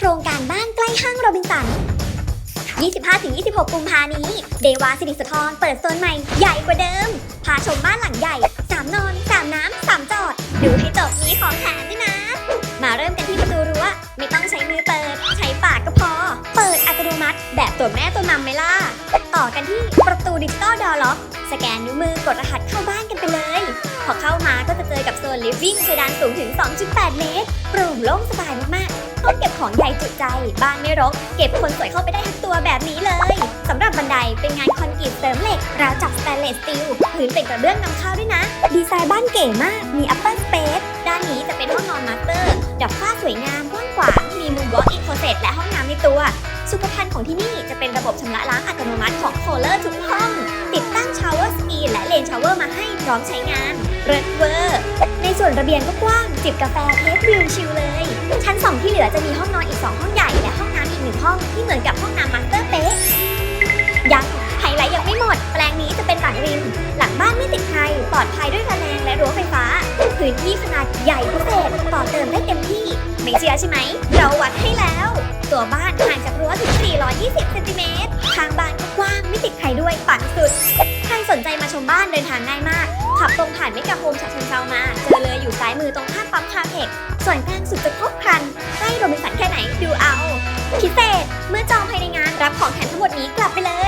โครงการบ้านใกล้ห้างโรบินสัน 25-26 กุมภานี้ เดวาสิริสธรเปิดโซนใหม่ใหญ่กว่าเดิม พาชมบ้านหลังใหญ่ 3 นอน 3 น้ำ 3 จอด ดูให้จบมีของแถมด้วยนะ มาเริ่มกันที่ประตูรั้ว ไม่ต้องใช้มือเปิด ใช้ปากก็พอ เปิดอัตโนมัติ แบบตัวแม่ตัวนำไหมล่ะต่อกันที่ประตูดิจิตอลดอร์ล็อก สแกนนิ้วมือกดรหัสเข้าบ้านกันไปเลย พอเข้ามาก็จะเจอกับโซนลิฟวิ่งเพดานสูงถึง 2.8 เมตรโปร่งโล่งส ของใหญ่จุใจ บ้านไม่รก เก็บคนสวยเข้าไปได้ทั้งตัวแบบนี้เลยสำหรับบันไดเป็นงานคอนกรีตเสริมเหล็กราวจับสแตนเลสสตีลพื้นเป็นกระเบื้องนำเข้าด้วยนะ ดีไซน์บ้านเก๋มาก มี upper space ด้านนี้จะเป็นห้องนอนมาสเตอร์ดับฝ้าสวยงามกว้างขวางมีมุม walk-in closet และห้องน้ำในตัว สุขภัณฑ์ของที่นี่จะเป็นระบบชำระล้างอัตโนมัติของโคลเลอร์ทุกห้อง นชาวเวอร์มาให้พร้อมใช้งานเริดเวอร์ในส่วนระเบียงก็กว้าง จิบกาแฟเทสวิวชิลเลย ชั้น 2 ที่เหลือจะมีห้องนอนอีก 2 ห้องใหญ่ และห้องน้ำอีกหนึ่งห้องที่เหมือนกับห้องน้ำมาสเตอร์เป๊ะยังไฮไลท์ยังไม่หมด แปลงนี้จะเป็นหลังริม หลังบ้านไม่ติดใคร ปลอดภัยด้วยระแนงและรั้วไฟฟ้า พื้นที่ขนาดใหญ่พิเศษต่อเติมได้เต็มที่ ไม่เชื่อใช่ไหม เราวัดให้แล้ว ตัวบ้านห่างจากรั้วถึง 420 เซนติเมตร ทางบ้านก็กว้างไม่ติดใครด้วยปัง บ้านเดินทางง่ายมาก ขับตรงผ่านเมกะโฮมฉะเชิงเซามา เจอเลยอยู่ซ้ายมือตรงข้ามปั๊มคาเทคส่วนกลางสุดจะครบครันใกล้โรบินสันแค่ไหนดูเอา พิเศษ เมื่อจองภายในงานรับของแถมทั้งหมดนี้กลับไปเลย